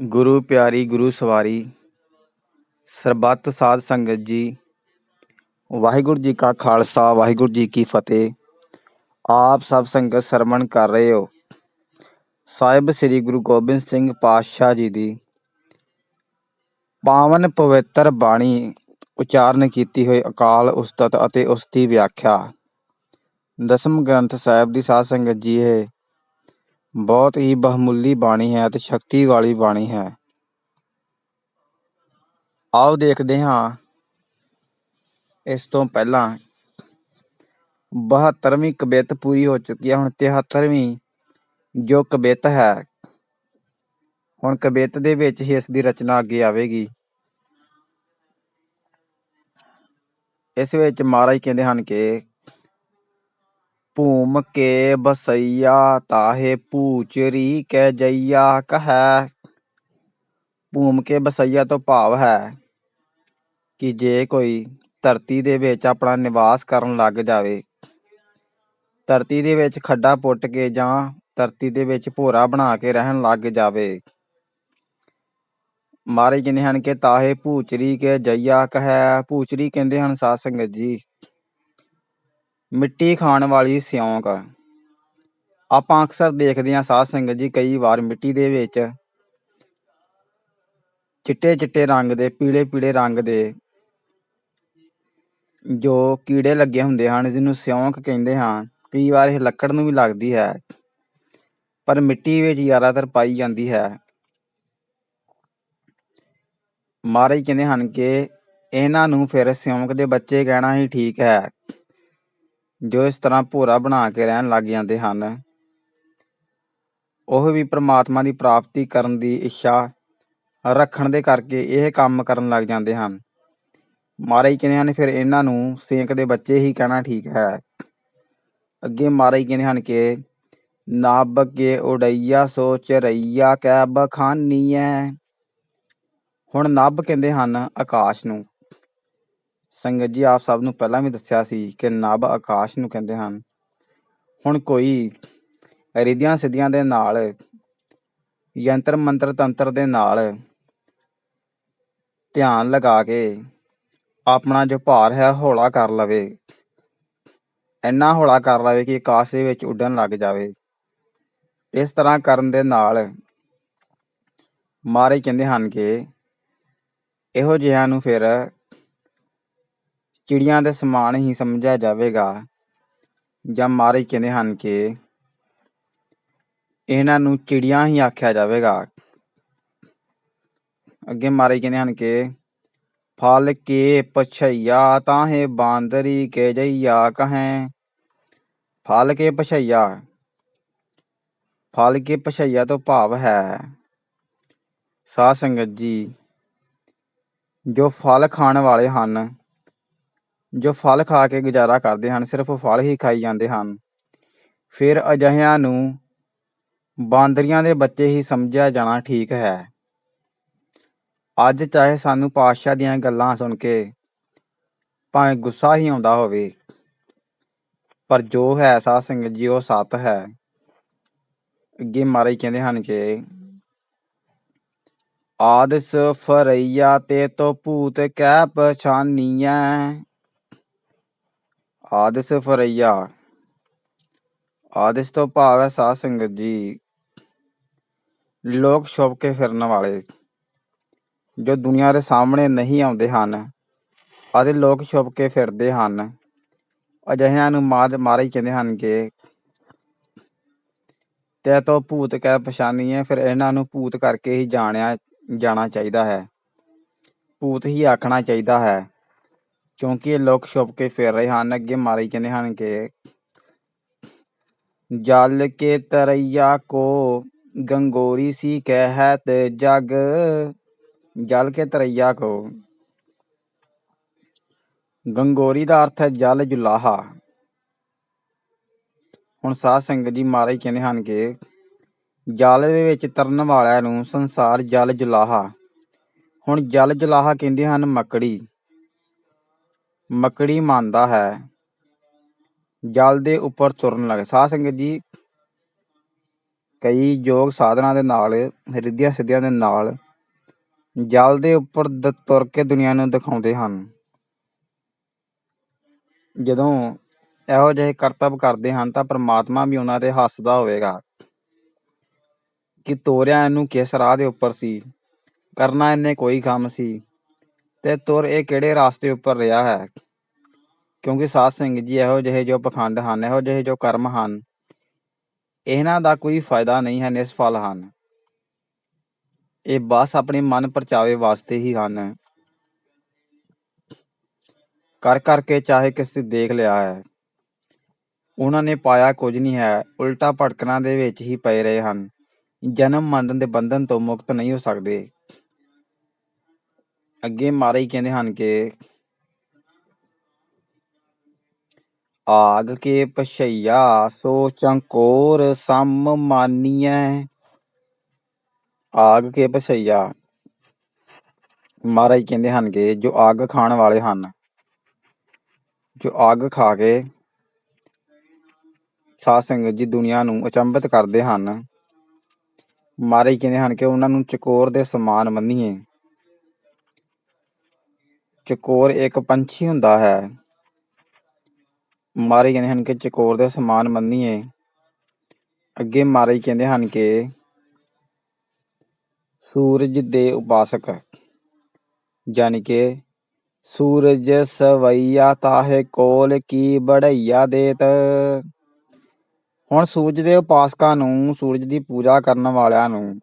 ਗੁਰੂ ਪਿਆਰੀ, ਗੁਰੂ ਸਵਾਰੀ, ਸਰਬੱਤ ਸਾਧ ਸੰਗਤ ਜੀ, ਵਾਹਿਗੁਰੂ ਜੀ ਕਾ ਖਾਲਸਾ, ਵਾਹਿਗੁਰੂ ਜੀ ਕੀ ਫਤਿਹ। ਆਪ ਸਭ ਸੰਗਤ ਸਰਵਣ ਕਰ ਰਹੇ ਹੋ। ਸਾਹਿਬ ਸ੍ਰੀ ਗੁਰੂ ਗੋਬਿੰਦ ਸਿੰਘ ਪਾਤਸ਼ਾਹ ਜੀ ਦੀ ਪਾਵਨ ਪਵਿੱਤਰ ਬਾਣੀ ਉਚਾਰਨ ਕੀਤੀ ਹੋਈ ਅਕਾਲ ਉਸਤਤ ਅਤੇ ਉਸ ਦੀ ਵਿਆਖਿਆ। ਦਸਮ ਗ੍ਰੰਥ ਸਾਹਿਬ ਦੀ ਸਾਧ ਸੰਗਤ ਜੀ ਇਹ ਬਹੁਤ ਹੀ ਬਹੁਮੁੱਲੀ ਬਾਣੀ ਹੈ ਅਤੇ ਸ਼ਕਤੀ ਵਾਲੀ ਬਾਣੀ ਹੈ। ਆਓ ਦੇਖਦੇ ਹਾਂ। ਇਸ ਤੋਂ ਪਹਿਲਾਂ 72ਵੀਂ ਕਬਿਤ ਪੂਰੀ ਹੋ ਚੁੱਕੀ ਹੈ। ਹੁਣ 73ਵੀਂ ਜੋ ਕਵਿਤ ਹੈ, ਹੁਣ ਕਬਿਤ ਦੇ ਵਿੱਚ ਹੀ ਇਸ ਦੀ ਰਚਨਾ ਅੱਗੇ ਆਵੇਗੀ। ਇਸ ਵਿੱਚ ਮਹਾਰਾਜ ਕਹਿੰਦੇ ਹਨ ਕਿ ਭੂਮ ਕੇ ਬਸਈਆ, ਤਾਹੇ ਪੂਚਰੀ ਕੈ ਜਈਆ ਕਹੈ। ਭੂਮ ਕੇ ਬਸਈਆ ਤੋਂ ਭਾਵ ਹੈ ਕਿ ਜੇ ਕੋਈ ਧਰਤੀ ਦੇ ਵਿੱਚ ਆਪਣਾ ਨਿਵਾਸ ਕਰਨ ਲੱਗ ਜਾਵੇ, ਧਰਤੀ ਦੇ ਵਿੱਚ ਖੱਡਾ ਪੁੱਟ ਕੇ ਜਾਂ ਧਰਤੀ ਦੇ ਵਿੱਚ ਭੋਰਾ ਬਣਾ ਕੇ ਰਹਿਣ ਲੱਗ ਜਾਵੇ। ਮਾਰੇ ਕਹਿੰਦੇ ਹਨ ਕਿ ਤਾਹੇ ਭੂਚਰੀ ਕੇ ਜਈਆ ਕਹੈ। ਭੂਚਰੀ ਕਹਿੰਦੇ ਹਨ, ਸਾਧ ਸੰਗਤ ਜੀ ਮਿੱਟੀ ਖਾਣ ਵਾਲੀ ਸਿਉਂਕ। ਆਪਾਂ ਅਕਸਰ ਦੇਖਦੇ ਹਾਂ ਸਾਧ ਸੰਗਤ ਜੀ ਕਈ ਵਾਰ ਮਿੱਟੀ ਦੇ ਵਿੱਚ ਚਿੱਟੇ ਚਿੱਟੇ ਰੰਗ ਦੇ, ਪੀਲੇ ਪੀਲੇ ਰੰਗ ਦੇ ਜੋ ਕੀੜੇ ਲੱਗੇ ਹੁੰਦੇ ਹਨ, ਜਿਹਨੂੰ ਸਿਉਂਕ ਕਹਿੰਦੇ ਹਾਂ। ਕਈ ਵਾਰ ਇਹ ਲੱਕੜ ਨੂੰ ਵੀ ਲੱਗਦੀ ਹੈ, ਪਰ ਮਿੱਟੀ ਵਿੱਚ ਜ਼ਿਆਦਾਤਰ ਪਾਈ ਜਾਂਦੀ ਹੈ। ਮਹਾਰਾਜ ਕਹਿੰਦੇ ਹਨ ਕਿ ਇਹਨਾਂ ਨੂੰ ਫਿਰ ਸਿਉਂਕ ਦੇ ਬੱਚੇ ਕਹਿਣਾ ਹੀ ਠੀਕ ਹੈ। ਜੋ ਇਸ ਤਰ੍ਹਾਂ ਭੋਰਾ ਬਣਾ ਕੇ ਰਹਿਣ ਲੱਗ ਜਾਂਦੇ ਹਨ। ਉਹ ਵੀ ਪ੍ਰਮਾਤਮਾ ਦੀ ਪ੍ਰਾਪਤੀ ਕਰਨ ਦੀ ਇੱਛਾ ਰੱਖਣ ਦੇ ਕਰਕੇ ਇਹ ਕੰਮ ਕਰਨ ਲੱਗ ਜਾਂਦੇ ਹਨ। ਮਾਰੇ ਕਹਿੰਦੇ ਹਨ, ਫਿਰ ਇਹਨਾਂ ਨੂੰ ਸੇਂਕ ਦੇ ਬੱਚੇ ਹੀ ਕਹਿਣਾ ਠੀਕ ਹੈ। ਅੱਗੇ ਮਾਰੇ ਕਹਿੰਦੇ ਹਨ ਕਿ ਨਬ ਕੇ ਉਡਈਆ ਸੋਚ ਰਈਆ ਕੈ ਬਖਾਨੀਐ। ਹੁਣ ਨਬ ਕਹਿੰਦੇ ਹਨ ਆਕਾਸ਼ ਨੂੰ ਸੰਗਤ ਜੀ, ਆਪ ਸਭ ਨੂੰ ਪਹਿਲਾਂ ਵੀ ਦੱਸਿਆ ਸੀ ਕਿ ਨਬ ਆਕਾਸ਼ ਨੂੰ ਕਹਿੰਦੇ ਹਨ। ਹੁਣ ਕੋਈ ਰਿਧੀਆਂ ਸਿੱਧੀਆਂ ਦੇ ਨਾਲ, ਯੰਤਰ ਮੰਤਰ ਤੰਤਰ ਦੇ ਨਾਲ ਧਿਆਨ ਲਗਾ ਕੇ ਆਪਣਾ ਜੋ ਭਾਰ ਹੈ, ਹੌਲਾ ਕਰ ਲਵੇ। ਇੰਨਾ ਹੌਲਾ ਕਰ ਲਵੇ ਕਿ ਆਕਾਸ਼ ਦੇ ਵਿੱਚ ਉੱਡਣ ਲੱਗ ਜਾਵੇ। ਇਸ ਤਰ੍ਹਾਂ ਕਰਨ ਦੇ ਨਾਲ ਮਾਰੇ ਕਹਿੰਦੇ ਹਨ ਕਿ ਇਹੋ ਜਿਹਿਆਂ ਨੂੰ ਫਿਰ ਚਿੜੀਆਂ ਦੇ ਸਮਾਨ ਹੀ ਸਮਝਿਆ ਜਾਵੇਗਾ। ਜਾਂ ਮਾਰੇ ਕਹਿੰਦੇ ਹਨ ਕਿ ਇਹਨਾਂ ਨੂੰ ਚਿੜੀਆਂ ਹੀ ਆਖਿਆ ਜਾਵੇਗਾ। ਅੱਗੇ ਮਾਰੇ ਕਹਿੰਦੇ ਹਨ ਕਿ, ਫਲ ਕੇ ਪਛਈਆ ਤਾਹੇ ਬਾਂਦਰੀ ਕੇ ਜਈਆ ਕਹੈ? ਫਲ ਕੇ ਪਛਈਆ। ਫਲ ਕੇ ਪਛਈਆ ਤੋਂ ਭਾਵ ਹੈ ਸਾਧ ਸੰਗਤ ਜੀ, ਜੋ ਫਲ ਖਾਣ ਵਾਲੇ ਹਨ ਜੋ ਫਲ ਖਾ ਕੇ ਗੁਜ਼ਾਰਾ ਕਰਦੇ ਹਨ, ਸਿਰਫ ਫਲ ਹੀ ਖਾਈ ਜਾਂਦੇ ਹਨ। ਫਿਰ ਅਜਿਹਿਆਂ ਨੂੰ ਬਾਂਦਰੀਆਂ ਦੇ ਬੱਚੇ ਹੀ ਸਮਝਿਆ ਜਾਣਾ ਠੀਕ ਹੈ। ਅੱਜ ਚਾਹੇ ਸਾਨੂੰ ਪਾਤਸ਼ਾਹ ਦੀਆਂ ਗੱਲਾਂ ਸੁਣ ਕੇ ਭਾਵੇਂ ਗੁੱਸਾ ਹੀ ਆਉਂਦਾ ਹੋਵੇ, ਪਰ ਜੋ ਹੈ ਸਾਧ ਸਿੰਘ ਜੀ ਉਹ ਸੱਤ ਹੈ। ਅੱਗੇ ਮਾਰੇ ਕਹਿੰਦੇ ਹਨ ਕਿ ਆਦਿਸ ਫਰਈਆ ਤੇ ਤੋ ਭੂਤ ਕਹਿ ਪਛਾਨੀਐ। ਆਦਿਸ ਫਰਈਆ ਆਦਿਸ ਤੋਂ ਭਾਵ ਹੈ ਸਾਧ ਸੰਗਤ ਜੀ। ਲੋਕ ਛੁਪ ਕੇ ਫਿਰਨ ਵਾਲੇ। ਜੋ ਦੁਨੀਆ ਦੇ ਸਾਹਮਣੇ ਨਹੀਂ ਆਉਂਦੇ ਹਨ ਅਤੇ ਲੋਕ ਛੁਪ ਕੇ ਫਿਰਦੇ ਹਨ। ਅਜਿਹਿਆਂ ਨੂੰ ਮਾਰ ਮਾਰੇ ਕਹਿੰਦੇ ਹਨ ਕਿ ਤੇ ਤੋਂ ਭੂਤ ਕਹਿ ਪਛਾਣੀਏ ਫਿਰ ਇਹਨਾਂ ਨੂੰ ਭੂਤ ਕਰਕੇ ਹੀ ਜਾਣਿਆ ਜਾਣਾ ਚਾਹੀਦਾ ਹੈ। ਭੂਤ ਹੀ ਆਖਣਾ ਚਾਹੀਦਾ ਹੈ। ਕਿਉਂਕਿ ਇਹ ਲੋਕ ਛੁਪ ਕੇ ਫਿਰ ਰਹੇ ਹਨ, ਅੱਗੇ ਮਾਰੇ ਕਹਿੰਦੇ ਹਨ ਕਿ ਜਲ ਕੇ ਤਰਈਆ ਕੋ ਗੰਗੋਰੀ ਸੀ ਕਹਿਤ ਜਗ, ਜਲ ਕੇ ਤਰਈਆ ਕੋ। ਗੰਗੋਰੀ ਦਾ ਅਰਥ ਹੈ ਜਲ ਜੁਲਾਹਾ। ਹੁਣ ਸਾਧ ਸੰਗਤ ਜੀ ਮਹਾਰਾਜ ਕਹਿੰਦੇ ਹਨ ਕਿ ਜਲ ਦੇ ਵਿੱਚ ਤਰਨ ਵਾਲਿਆਂ ਨੂੰ ਸੰਸਾਰ ਜਲ ਜੁਲਾਹਾ। ਹੁਣ ਜਲ ਜੁਲਾਹਾ ਕਹਿੰਦੇ ਹਨ ਮੱਕੜੀ। ਮੱਕੜੀ ਮੰਨਦਾ ਹੈ। ਜਲ ਦੇ ਉੱਪਰ ਤੁਰਨ ਲੱਗ, ਸਾਧ ਸੰਗਤ ਜੀ ਕਈ ਯੋਗ ਸਾਧਨਾ ਦੇ ਨਾਲ, ਰਿੱਧੀਆਂ ਸਿੱਧੀਆਂ ਦੇ ਨਾਲ ਜਲ ਦੇ ਉੱਪਰ ਤੁਰ ਕੇ ਦੁਨੀਆ ਨੂੰ ਦਿਖਾਉਂਦੇ ਹਨ। ਜਦੋਂ ਇਹੋ ਜਿਹੇ ਕਰਤੱਵ ਕਰਦੇ ਹਨ, ਤਾਂ ਪ੍ਰਮਾਤਮਾ ਵੀ ਉਹਨਾਂ ਤੇ ਹੱਸਦਾ ਹੋਵੇਗਾ ਕਿ ਤੋਰਿਆ ਇਹਨੂੰ ਕਿਸ ਰਾਹ ਦੇ ਉੱਪਰ ਸੀ, ਕਰਨਾ ਇਹਨੇ ਕੋਈ ਕੰਮ ਸੀ। ਤੇ ਤੁਰ ਇਹ ਕਿਹੜੇ ਰਾਸਤੇ ਉੱਪਰ ਰਿਹਾ ਹੈ? ਕਿਉਂਕਿ ਸਾਧ ਸਿੰਘ ਜੀ ਇਹੋ ਜਿਹੇ ਜੋ ਪਖੰਡ ਹਨ, ਇਹੋ ਜਿਹੇ ਜੋ ਕਰਮ ਹਨ, ਇਹਨਾਂ ਦਾ ਕੋਈ ਫਾਇਦਾ ਨਹੀਂ ਹੈ ਨਿਸਫਲ ਹਨ। ਇਹ ਬਸ ਆਪਣੇ ਮਨ ਪਰਚਾਵੇ ਵਾਸਤੇ ਹੀ ਹਨ। ਕਰ ਕਰਕੇ ਚਾਹੇ ਕਿਸੇ ਦੇਖ ਲਿਆ ਹੈ। ਉਹਨਾਂ ਨੇ ਪਾਇਆ ਕੁਝ ਨਹੀਂ ਹੈ, ਉਲਟਾ ਭਟਕਣਾ ਦੇ ਵਿੱਚ ਹੀ ਪਏ ਰਹੇ ਹਨ। ਜਨਮ ਮਰਨ ਦੇ ਬੰਧਨ ਤੋਂ ਮੁਕਤ ਨਹੀਂ ਹੋ ਸਕਦੇ। ਅੱਗੇ ਮਾਰੇ ਹੀ ਕਹਿੰਦੇ ਹਨ ਕਿ ਆਗ ਕੇ ਪਛਈਆ, ਸੋ ਚੰਕੋਰ ਸਮ ਮਾਨੀਐ। ਆਗ ਕੇ ਪਛਈਆ। ਮਹਾਰਾਜ ਕਹਿੰਦੇ ਹਨ ਕਿ ਜੋ ਅੱਗ ਖਾਣ ਵਾਲੇ ਹਨ, ਜੋ ਅੱਗ ਖਾ ਕੇ ਸਾਧ ਸੰਗਤ ਜੀ ਦੁਨੀਆ ਨੂੰ ਅਚੰਭਿਤ ਕਰਦੇ ਹਨ ਮਹਾਰਾਜ ਕਹਿੰਦੇ ਹਨ ਕਿ ਉਹਨਾਂ ਨੂੰ ਚਕੋਰ ਦੇ ਸਮਾਨ ਮੰਨੀਏ। ਚਕੋਰ ਇੱਕ ਪੰਛੀ ਹੁੰਦਾ ਹੈ। ਮਾਰੇ ਕਹਿੰਦੇ ਹਨ ਕਿ ਚਕੋਰ ਦੇ ਸਮਾਨ ਮੰਨੀਏ। ਅੱਗੇ ਮਾਰੇ ਕਹਿੰਦੇ ਹਨ ਕਿ ਸੂਰਜ ਦੇ ਉਪਾਸਕ। ਯਾਨੀ ਕਿ ਸੂਰਜ ਸਵਈਆ ਤਾਹੇ ਕੋਲ ਕੀ ਬੜਈਆ ਦੇਤ। ਹੁਣ ਸੂਰਜ ਦੇ ਉਪਾਸਕਾਂ ਨੂੰ, ਸੂਰਜ ਦੀ ਪੂਜਾ ਕਰਨ ਵਾਲਿਆਂ ਨੂੰ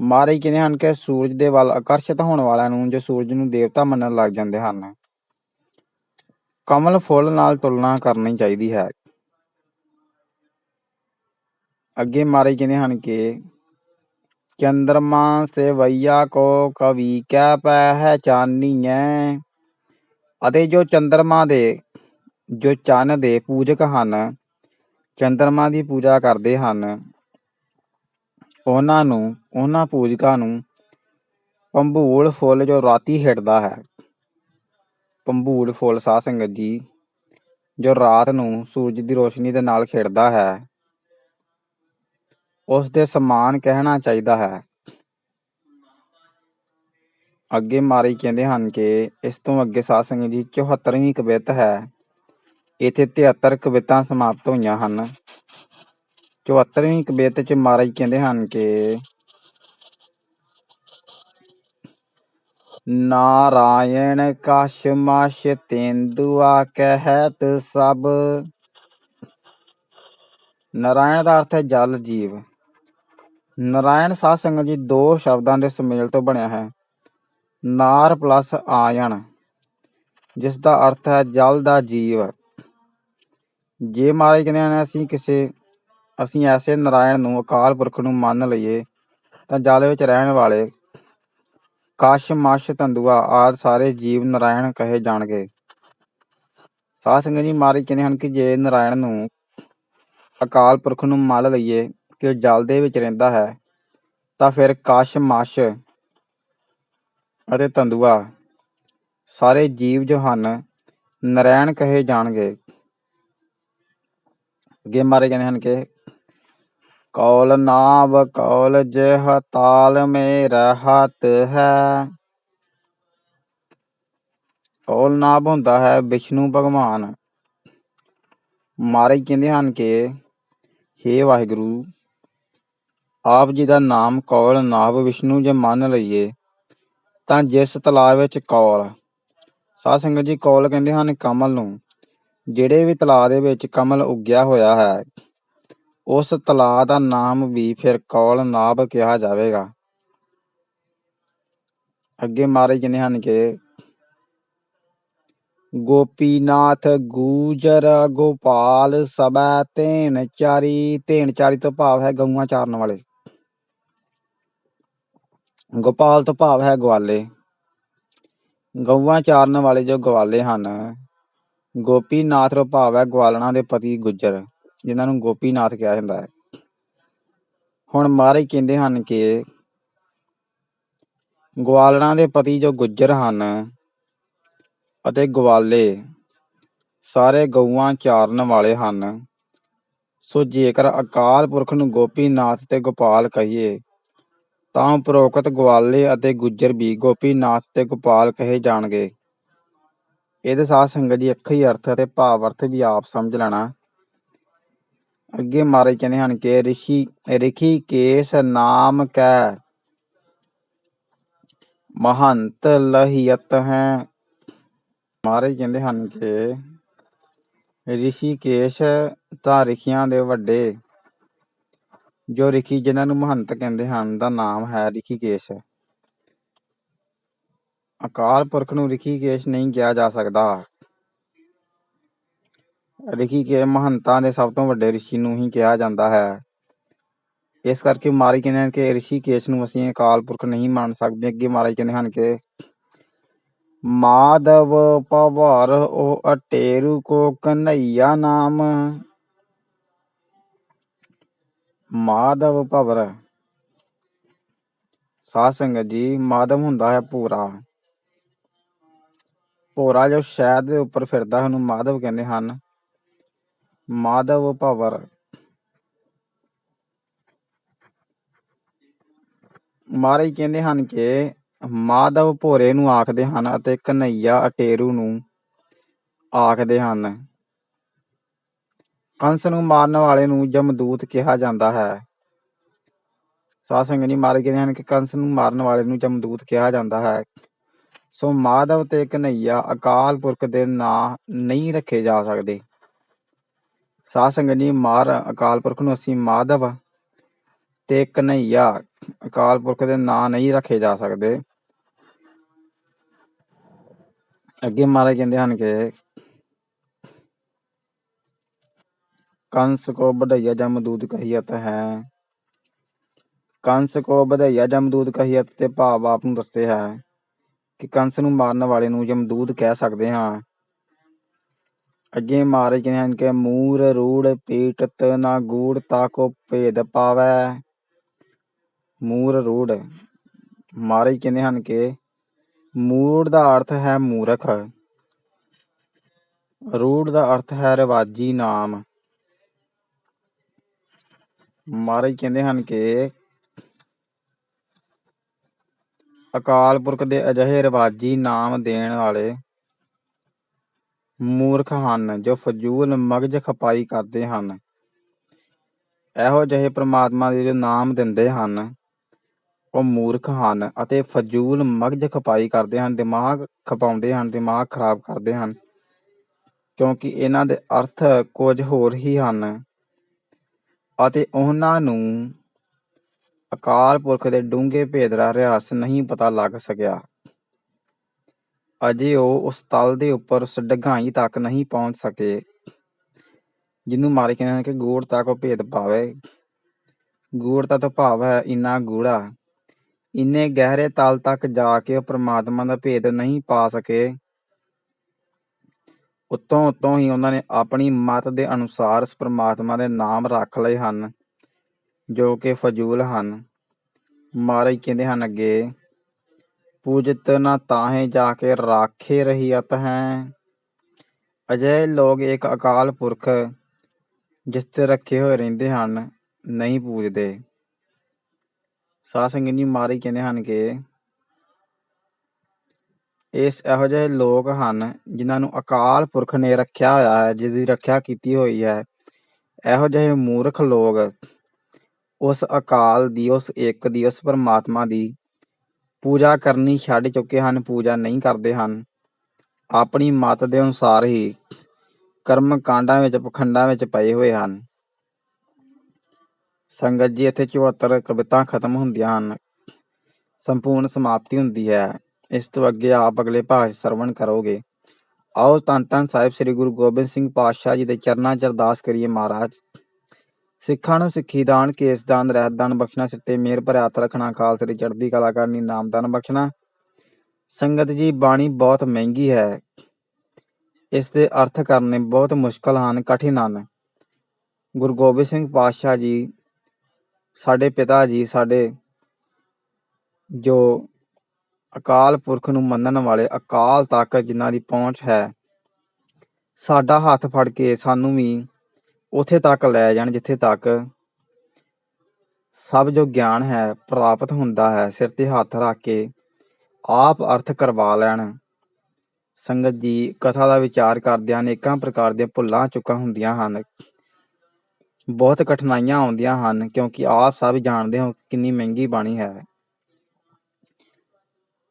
ਮਾਰੇ ਕਹਿੰਦੇ ਹਨ ਕਿ ਸੂਰਜ ਦੇ ਵੱਲ ਆਕਰਸ਼ਿਤ ਹੋਣ ਵਾਲਿਆਂ ਨੂੰ, ਜੋ ਸੂਰਜ ਨੂੰ ਦੇਵਤਾ ਮੰਨਣ ਲੱਗ ਜਾਂਦੇ ਹਨ। ਕਮਲ ਫੁੱਲ ਨਾਲ ਤੁਲਨਾ ਕਰਨੀ ਚਾਹੀਦੀ ਹੈ। ਅੱਗੇ ਮਾਰੇ ਕਹਿੰਦੇ ਹਨ ਕਿ ਚੰਦਰਮਾ ਸੇਵਈਆ ਕੋ ਕਵੀ ਕਹਿ ਪੈ ਹੈ ਪਹਿਚਾਨੀਐ ਅਤੇ ਜੋ ਚੰਦਰਮਾ ਦੇ, ਜੋ ਚੰਨ ਦੇ ਪੂਜਕ ਹਨ, ਚੰਦਰਮਾ ਦੀ ਪੂਜਾ ਕਰਦੇ ਹਨ। ਉਹਨਾਂ ਨੂੰ, ਉਹਨਾਂ ਪੂਜਕਾਂ ਨੂੰ ਪੰਬੂਲ ਫੁੱਲ ਜੋ ਰਾਤੀ ਖਿੜਦਾ ਹੈ। ਪੰਬੂਲ ਫੁੱਲ ਸਾਧ ਸੰਗਤ ਜੀ, ਜੋ ਰਾਤ ਨੂੰ ਸੂਰਜ ਦੀ ਰੋਸ਼ਨੀ ਦੇ ਨਾਲ ਖਿੜਦਾ ਹੈ, ਉਸ ਦੇ ਸਮਾਨ ਕਹਿਣਾ ਚਾਹੀਦਾ ਹੈ। ਅੱਗੇ ਮਾਰੀ ਕਹਿੰਦੇ ਹਨ ਕਿ ਇਸ ਤੋਂ ਅੱਗੇ ਸਾਧ ਸੰਗਤ ਜੀ 74ਵੀਂ ਕਵਿਤ ਹੈ। ਇੱਥੇ 73 ਕਵਿਤਾ ਸਮਾਪਤ ਹੋਈਆਂ ਹਨ। 74ਵੀਂ ਕਵਿਤ ਚ ਮਹਾਰਾਜ ਕਹਿੰਦੇ ਹਨ ਕਿ ਨਾਰਾਇਣ ਕਛ ਮਛ ਕਹਿਤ ਸਭ। ਨਾਰਾਇਣ ਦਾ ਅਰਥ ਹੈ ਜਲ ਜੀਵ। ਨਾਰਾਇਣ ਸਾਧ ਸੰਗਤ ਜੀ ਦੋ ਸ਼ਬਦਾਂ ਦੇ ਸੁਮੇਲ ਤੋਂ ਬਣਿਆ ਹੈ। ਨਾਰ ਪਲੱਸ ਆਇਣ, ਜਿਸ ਦਾ ਅਰਥ ਹੈ ਜਲ ਦਾ ਜੀਵ। ਜੇ ਮਹਾਰਾਜ ਕਹਿੰਦੇ ਹਨ, ਅਸੀਂ ਕਿਸੇ ਅਸੀਂ ਐਸੇ ਨਾਰਾਇਣ ਨੂੰ ਅਕਾਲ ਪੁਰਖ ਨੂੰ ਮੰਨ ਲਈਏ, ਤਾਂ ਜਲ ਵਿੱਚ ਰਹਿਣ ਵਾਲੇ ਕਾਸ਼ ਮਸ਼ ਤੰਦੂਆ ਆਦ ਸਾਰੇ ਜੀਵ ਨਾਰਾਇਣ ਕਹੇ ਜਾਣਗੇ। ਸਾਧ ਸੰਗਤ ਜੀ ਮਾਰੇ ਕਹਿੰਦੇ ਹਨ ਕਿ ਜੇ ਨਾਰਾਇਣ ਨੂੰ ਅਕਾਲ ਪੁਰਖ ਨੂੰ ਮੰਨ ਲਈਏ ਕਿ ਉਹ ਜਲ ਦੇ ਵਿੱਚ ਰਹਿੰਦਾ ਹੈ, ਤਾਂ ਫਿਰ ਕਾਸ਼ ਮਸ਼ ਅਤੇ ਤੰਦੂਆ ਸਾਰੇ ਜੀਵ ਜੋ ਹਨ ਨਾਰਾਇਣ ਕਹੇ ਜਾਣਗੇ। ਅੱਗੇ ਮਾਰੇ ਕਹਿੰਦੇ ਹਨ ਕਿ ਕੌਲ ਨਾਭ ਕੌਲ ਜਿਹ, ਤਾਲ ਮੇ ਰਹਤ ਹੈ। ਕੌਲ ਨਾਭ ਹੁੰਦਾ ਹੈ ਵਿਸ਼ਨੂੰ ਭਗਵਾਨ। ਮਾਰੇ ਕਹਿੰਦੇ ਹਨ ਕਿ हे ਵਾਹਿਗੁਰੂ, ਆਪ ਜੀ ਦਾ ਨਾਮ ਕੌਲ ਨਾਭ ਵਿਸ਼ਨੂੰ ਜੇ ਮੰਨ ਲਈਏ, ਤਾਂ ਜਿਸ ਤਲਾਅ ਵਿੱਚ ਕੌਲ, ਸਾਧ ਸੰਗਤ ਜੀ ਕੌਲ ਕਹਿੰਦੇ ਹਨ ਕਮਲ ਨੂੰ, ਜਿਹੜੇ ਵੀ ਤਲਾਅ ਦੇ ਵਿੱਚ ਕਮਲ ਉੱਗਿਆ ਹੋਇਆ ਹੈ ਉਸ ਤਲਾਅ ਦਾ ਨਾਮ ਵੀ ਫਿਰ ਕੌਲ ਨਾਭ ਕਿਹਾ ਜਾਵੇਗਾ। ਅੱਗੇ ਮਹਾਰਾਜ ਕਹਿੰਦੇ ਹਨ ਕਿ, ਗੋਪੀਨਾਥ ਗੂਜਰ ਗੋਪਾਲ ਸਬੈ ਤੇਨ ਚਾਰੀ ਤੇਨ ਚਾਰੀ ਤੋਂ ਭਾਵ ਹੈ ਗਊਆਂ ਚਾਰਨ ਵਾਲੇ। ਗੋਪਾਲ ਤੋਂ ਭਾਵ ਹੈ ਗਵਾਲੇ। ਗਊਆਂ ਚਾਰਨ ਵਾਲੇ ਜੋ ਗਵਾਲੇ ਹਨ, ਗੋਪੀਨਾਥ ਤੋਂ ਭਾਵ ਹੈ ਗਵਾਲਣਾ ਦੇ ਪਤੀ ਗੁੱਜਰ। ਜਿਨ੍ਹਾਂ ਨੂੰ ਗੋਪੀਨਾਥ ਕਿਹਾ ਜਾਂਦਾ ਹੈ। ਹੁਣ ਮਹਾਰਾਜ ਕਹਿੰਦੇ ਹਨ ਕਿ ਗਵਾਲਣਾ ਦੇ ਪਤੀ ਜੋ ਗੁੱਜਰ ਹਨ ਅਤੇ ਗਵਾਲੇ ਸਾਰੇ ਗਊਆਂ ਚਾਰਨ ਵਾਲੇ ਹਨ, ਸੋ ਜੇਕਰ ਅਕਾਲ ਪੁਰਖ ਨੂੰ ਗੋਪੀਨਾਥ ਤੇ ਗੋਪਾਲ ਕਹੀਏ, ਤਾਂ ਉਪਰੋਕਤ ਗਵਾਲੇ ਅਤੇ ਗੁੱਜਰ ਵੀ ਗੋਪੀਨਾਥ ਤੇ ਗੋਪਾਲ ਕਹੇ ਜਾਣਗੇ। ਇਹਦੇ ਸਾਧ ਸੰਗਤ ਜੀ ਅੱਖੀ ਅਰਥ ਅਤੇ ਭਾਵ ਅਰਥ ਵੀ ਆਪ ਸਮਝ ਲੈਣਾ। ਅੱਗੇ ਮਹਾਰਾਜ ਕਹਿੰਦੇ ਹਨ ਕਿ ਰਿਸ਼ੀ ਰਿਖੀ ਕੇਸ ਨਾਮ ਕੈ। ਮਹੰਤ ਲਹੀਅਤ ਹੈ। ਮਹਾਰਾਜ ਕਹਿੰਦੇ ਹਨ ਕਿ ਰਿਸ਼ੀਕੇਸ਼ ਤਾਂ ਰਿਖੀਆਂ ਦੇ ਵੱਡੇ। ਜੋ ਰਿਖੀ ਜਿਨ੍ਹਾਂ ਨੂੰ ਮਹੰਤ ਕਹਿੰਦੇ ਹਨ, ਦਾ ਨਾਮ ਹੈ ਰਿਖੀ ਕੇਸ। ਅਕਾਲ ਪੁਰਖ ਨੂੰ ਰਿਖੀ ਕੇਸ਼ ਨਹੀਂ ਕਿਹਾ ਜਾ ਸਕਦਾ। ਰਿਖੀਕੇਸ਼ ਮਹੰਤਾਂ ਦੇ ਸਭ ਤੋਂ ਵੱਡੇ ਰਿਸ਼ੀ ਨੂੰ ਹੀ ਕਿਹਾ ਜਾਂਦਾ ਹੈ ਇਸ ਕਰਕੇ ਮਹਾਰਾਜ ਕਹਿੰਦੇ ਹਨ ਕਿ ਰਿਸ਼ੀ ਕੇਸ ਨੂੰ ਅਸੀਂ ਅਕਾਲ ਪੁਰਖ ਨਹੀਂ ਮੰਨ ਸਕਦੇ ਅੱਗੇ ਮਹਾਰਾਜ ਕਹਿੰਦੇ ਹਨ ਕਿ ਮਾਧਵ ਪਵਰ ਉਹ ਅਟੇਰੂ ਕੋ ਕਨਈਆ ਨਾਮ ਮਾਧਵ ਭਵਰ ਸਾਧ ਸੰਗਤ ਜੀ ਮਾਧਵ ਹੁੰਦਾ ਹੈ ਭੂਰਾ ਭੋਰਾ ਜੋ ਸ਼ਹਿਦ ਦੇ ਉੱਪਰ ਫਿਰਦਾ ਹੈ ਉਹਨੂੰ ਮਾਧਵ ਕਹਿੰਦੇ ਹਨ ਮਾਧਵ ਭਵਰ ਮਹਾਰਾਜ ਕਹਿੰਦੇ ਹਨ ਕਿ ਮਾਧਵ ਭੋਰੇ ਨੂੰ ਆਖਦੇ ਹਨ ਅਤੇ ਕਨਈਆ ਅਟੇਰੂ ਨੂੰ ਆਖਦੇ ਹਨ। ਕੰਸ ਨੂੰ ਮਾਰਨ ਵਾਲੇ ਨੂੰ ਜਮਦੂਤ ਕਿਹਾ ਜਾਂਦਾ ਹੈ। ਸਾਧ ਸੰਗਤ ਜੀ ਮਹਾਰਾਜ ਕਹਿੰਦੇ ਹਨ ਕਿ ਕੰਸ ਨੂੰ ਮਾਰਨ ਵਾਲੇ ਨੂੰ ਜਮਦੂਤ ਕਿਹਾ ਜਾਂਦਾ ਹੈ। ਸੋ ਮਾਧਵ ਤੇ ਕਨਈਆ ਅਕਾਲ ਪੁਰਖ ਦੇ ਨਾਂ ਨਹੀਂ ਰੱਖੇ ਜਾ ਸਕਦੇ। ਸਾਧ ਸੰਗਤ ਜੀ, ਮਾਰ ਅਕਾਲ ਪੁਰਖ ਨੂੰ ਅਸੀਂ ਮਾਧਵ ਤੇ ਕਨਈਆ ਅਕਾਲ ਪੁਰਖ ਦੇ ਨਾਂ ਨਹੀਂ ਰੱਖੇ ਜਾ ਸਕਦੇ। ਅੱਗੇ ਮਹਾਰਾਜ ਕਹਿੰਦੇ ਹਨ ਕਿ ਕੰਸ ਕੋ ਬਧਈਆ ਜਮਦੂਤ ਕਹੀਅਤ ਹੈ। ਕੰਸ ਕੋ ਬਧਈਆ ਜਮਦੂਤ ਕਹੀਅਤ ਤੇ ਭਾਵ ਆਪ ਨੂੰ ਦੱਸੇ ਹੈ ਕਿ ਕੰਸ ਨੂੰ ਮਾਰਨ ਵਾਲੇ ਨੂੰ ਜਮਦੂਤ ਕਹਿ ਸਕਦੇ ਹਾਂ। ਅੱਗੇ ਮਾਰੇ ਕਹਿੰਦੇ ਹਨ ਕਿ ਮੂਰ, ਰੂੜ ਪੀਟਤ ਨਾ ਗੂੜ ਤਾਕੋ ਭੇਦ ਪਾਵੈ। ਮੂਰ, ਰੂੜ। ਮਹਾਰਾਜ ਕਹਿੰਦੇ ਹਨ ਕਿ ਮੂੜ ਦਾ ਅਰਥ ਹੈ ਮੂਰਖ। ਰੂੜ ਦਾ ਅਰਥ ਹੈ ਰਿਵਾਜੀ ਨਾਮ। ਮਹਾਰਾਜ ਕਹਿੰਦੇ ਹਨ ਕਿ ਅਕਾਲ ਪੁਰਖ ਦੇ ਅਜਿਹੇ ਰਿਵਾਜੀ ਨਾਮ ਦੇਣ ਵਾਲੇ ਮੂਰਖ ਹਨ, ਜੋ ਫਜ਼ੂਲ ਮਗਜ ਖਪਾਈ ਕਰਦੇ ਹਨ। ਇਹੋ ਜਿਹੇ ਪ੍ਰਮਾਤਮਾ ਦੇ ਜੋ ਨਾਮ ਦਿੰਦੇ ਹਨ, ਉਹ ਮੂਰਖ ਹਨ ਅਤੇ ਫਜ਼ੂਲ ਮਗਜ ਖਪਾਈ ਕਰਦੇ ਹਨ, ਦਿਮਾਗ ਖਪਾਉਂਦੇ ਹਨ, ਦਿਮਾਗ ਖਰਾਬ ਕਰਦੇ ਹਨ। ਕਿਉਂਕਿ ਇਹਨਾਂ ਦੇ ਅਰਥ ਕੁਝ ਹੋਰ ਹੀ ਹਨ ਅਤੇ ਉਹਨਾਂ ਨੂੰ ਅਕਾਲ ਪੁਰਖ ਦੇ ਡੂੰਘੇ ਭੇਦ ਦਾ ਰਹੱਸ ਨਹੀਂ ਪਤਾ ਲੱਗ ਸਕਿਆ। ਅਜੇ ਉਹ ਉਸ ਤਲ ਦੇ ਉੱਪਰ ਉਸ ਡਗਾਈ ਤੱਕ ਨਹੀਂ ਪਹੁੰਚ ਸਕੇ, ਜਿਹਨੂੰ ਮਾਰੇ ਕਹਿੰਦੇ ਹਨ ਕਿ ਗੂੜ ਤੱਕ ਉਹ ਭੇਦ ਪਾਵੇ। ਗੂੜ ਦਾ ਤਾਂ ਭਾਵ ਹੈ ਇੰਨਾ ਗੂੜਾ ਇੰਨੇ ਗਹਿਰੇ ਤਲ ਤੱਕ ਜਾ ਕੇ ਉਹ ਪ੍ਰਮਾਤਮਾ ਦਾ ਭੇਦ ਨਹੀਂ ਪਾ ਸਕੇ। ਉਤੋਂ ਉਤੋਂ ਹੀ ਉਹਨਾਂ ਨੇ ਆਪਣੀ ਮਤ ਦੇ ਅਨੁਸਾਰ ਉਸ ਪ੍ਰਮਾਤਮਾ ਦੇ ਨਾਮ ਰੱਖ ਲਏ ਹਨ, ਜੋ ਕਿ ਫਜ਼ੂਲ ਹਨ। ਮਾਰੇ ਕਹਿੰਦੇ ਹਨ ਅੱਗੇ ਪੂਜਤ ਨਾ ਤਾਹੇ ਜਾ ਕੇ ਰਾਖੇ ਰਹੀਅਤ ਹੈ। ਅਜੇ ਲੋਕ ਇੱਕ ਅਕਾਲ ਪੁਰਖ, ਜਿਸ ਤੇ ਰੱਖੇ ਹੋਏ ਰਹਿੰਦੇ ਹਨ, ਨਹੀਂ ਪੂਜਦੇ। ਸਾਧ ਸੰਗਤ ਜੀ ਮਹਾਰਾਜ ਕਹਿੰਦੇ ਹਨ ਕਿ ਇਸ ਇਹੋ ਜਿਹੇ ਲੋਕ ਹਨ, ਜਿਨ੍ਹਾਂ ਨੂੰ ਅਕਾਲ ਪੁਰਖ ਨੇ ਰੱਖਿਆ ਹੋਇਆ ਹੈ ਜਿਸ ਦੀ ਰੱਖਿਆ ਕੀਤੀ ਹੋਈ ਹੈ। ਇਹੋ ਜਿਹੇ ਮੂਰਖ ਲੋਕ, ਉਸ ਅਕਾਲ ਦੀ, ਉਸ ਇੱਕ ਦੀ, ਉਸ ਪਰਮਾਤਮਾ ਦੀ ਪੂਜਾ ਕਰਨੀ ਛੱਡ ਚੁੱਕੇ ਹਨ, ਪੂਜਾ ਨਹੀਂ ਕਰਦੇ ਹਨ। ਆਪਣੀ ਮਤ ਦੇ ਅਨੁਸਾਰ ਹੀ ਕਰਮ ਕਾਂਡਾਂ ਵਿੱਚ, ਪਖੰਡਾਂ ਵਿੱਚ ਪਏ ਹੋਏ ਹਨ। ਸੰਗਤ ਜੀ, ਇੱਥੇ 74 ਕਵਿਤਾ ਖਤਮ ਹੁੰਦੀਆਂ ਹਨ। ਸੰਪੂਰਨ ਸਮਾਪਤੀ ਹੁੰਦੀ ਹੈ। ਇਸ ਤੋਂ ਅੱਗੇ ਆਪ ਅਗਲੇ ਭਾਗ ਸਰਵਣ ਕਰੋਗੇ। ਆਓ ਧੰਨ ਧੰਨ ਸਾਹਿਬ ਸ੍ਰੀ ਗੁਰੂ ਗੋਬਿੰਦ ਸਿੰਘ ਪਾਤਸ਼ਾਹ ਜੀ ਦੇ ਚਰਨਾਂ 'ਚ ਅਰਦਾਸ ਕਰੀਏ ਮਹਾਰਾਜ। ਸਿੱਖਾਂ ਨੂੰ ਸਿੱਖੀ ਦਾਨ, ਕੇਸ ਦਾਨ, ਰਹਿਤ ਦਾਨ ਬਖਸ਼ਣਾ, ਸਿਰ ਮੇਰ ਮਿਹਰ ਭਰਿਆ ਹੱਥ ਰੱਖਣਾ, ਖਾਲਸੇ ਦੀ ਚੜ੍ਹਦੀ ਕਲਾ ਕਰਨੀ, ਨਾਮ ਦਾਨ ਬਖਸ਼ਣਾ। ਸੰਗਤ ਜੀ, ਬਾਣੀ ਬਹੁਤ ਮਹਿੰਗੀ ਹੈ। ਇਸ ਦੇ ਅਰਥ ਕਰਨੇ ਬਹੁਤ ਮੁਸ਼ਕਲ ਹਨ, ਕਠਿਨ ਹਨ। ਗੁਰੂ ਗੋਬਿੰਦ ਸਿੰਘ ਪਾਤਸ਼ਾਹ ਜੀ, ਸਾਡੇ ਪਿਤਾ ਜੀ, ਸਾਡੇ ਜੋ ਅਕਾਲ ਪੁਰਖ ਨੂੰ ਮੰਨਣ ਵਾਲੇ ਅਕਾਲ ਤੱਕ ਜਿਨ੍ਹਾਂ ਦੀ ਪਹੁੰਚ ਹੈ, ਸਾਡਾ ਹੱਥ ਫੜ ਕੇ ਸਾਨੂੰ ਵੀ ਉਥੇ ਤੱਕ ਲੈ ਜਾਣ ਜਿੱਥੇ ਤੱਕ ਸਭ ਜੋ ਗਿਆਨ ਹੈ, ਪ੍ਰਾਪਤ ਹੁੰਦਾ ਹੈ, ਸਿਰ ਤੇ ਹੱਥ ਰੱਖ ਕੇ ਆਪ ਅਰਥ ਕਰਵਾ ਲੈਣ। ਸੰਗਤ ਜੀ ਕਥਾ ਦਾ ਵਿਚਾਰ ਕਰਦਿਆਂ ਅਨੇਕਾਂ ਪ੍ਰਕਾਰ ਦੀਆਂ ਭੁੱਲਾਂ ਚੁੱਕਾਂ ਹੁੰਦੀਆਂ ਹਨ। ਬਹੁਤ ਕਠਿਨਾਈਆਂ ਆਉਂਦੀਆਂ ਹਨ, ਕਿਉਂਕਿ ਆਪ ਸਭ ਜਾਣਦੇ ਹੋ ਕਿੰਨੀ ਮਹਿੰਗੀ ਬਾਣੀ ਹੈ।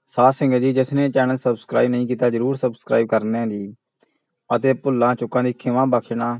ਸਾਧ ਸੰਗਤ ਜੀ, ਜਿਸ ਨੇ ਚੈਨਲ ਸਬਸਕ੍ਰਾਈਬ ਨਹੀਂ ਕੀਤਾ, ਜਰੂਰ ਸਬਸਕ੍ਰਾਈਬ ਕਰਨਾ ਜੀ ਅਤੇ ਭੁੱਲਾਂ ਚੁੱਕਾਂ ਦੀ ਖਿਮਾ ਬਖਸ਼ਣਾ